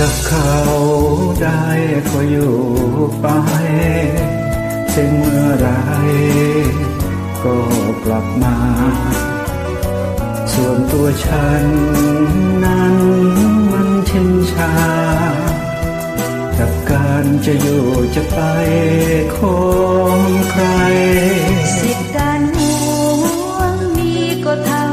กับเขออยู่ไป ถึงเมื่อไรก็กลับมา ส่วนตัวฉันนั้นมันชินชา กับการจะอยู่จะไปของใคร สิทธิ์การห่วงมีก็ทา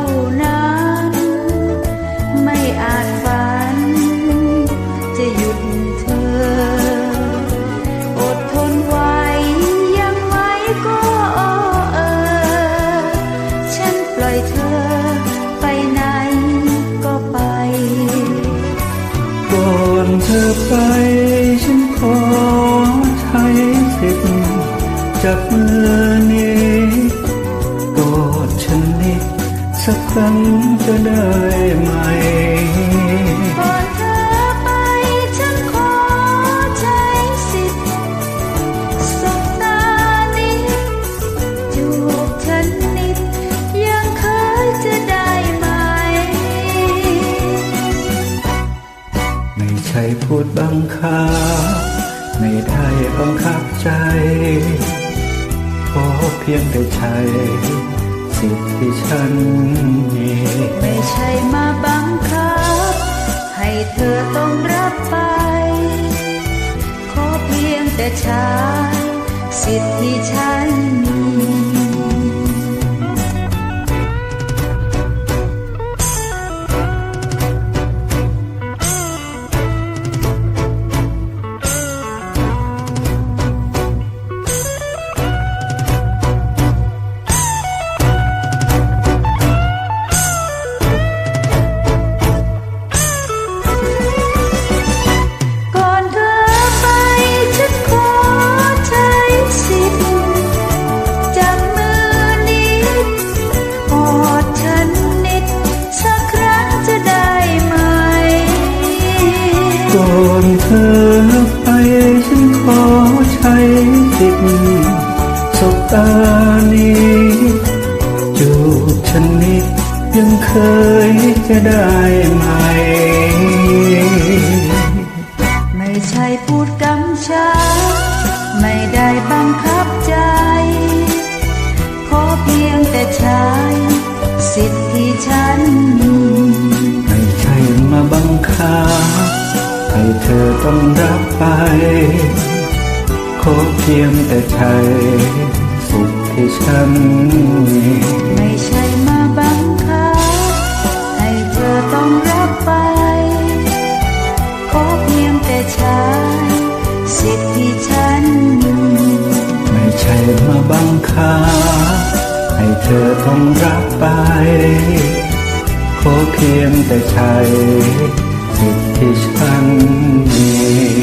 อยเธอไปไหนก็ไป ก่อนเธอไปฉันขอใช้สิทธิ์จับมือนี้กอดฉันนิดสักครั้งจะได้ไหม ช่พูดบังคับ ไม่ได้บังคับใจ ขอเพียงแต่ใช้สิทธิ์ที่ฉันมีไม่ใช่มาบังคับ ให้เธอต้องรับไป ขอเพียงแต่ใช้สิทธิ์ที่ฉัน ตานี้จูบฉันนิดยังเคยจะได้ไหม ไม่ใช่พูดกำชับไม่ได้บังคับใจ ขอเพียงแต่ใช้สิทธิ์ที่ฉันมีไม่ใช่มาบังคับให้เธอต้องรับไป ขอเพียงแต่ใช้ สิทธิ์ที่ฉันมีไม่ใช่มาบังคับให้เธอต้องรับไป ขอเพียงแต่ใช้สิทธิ์ที่ฉันมีไม่ใช่มาบังคับให้เธอต้องรับไป ขอเพียงแต่ใช้สิทธิ์ที่ฉันมี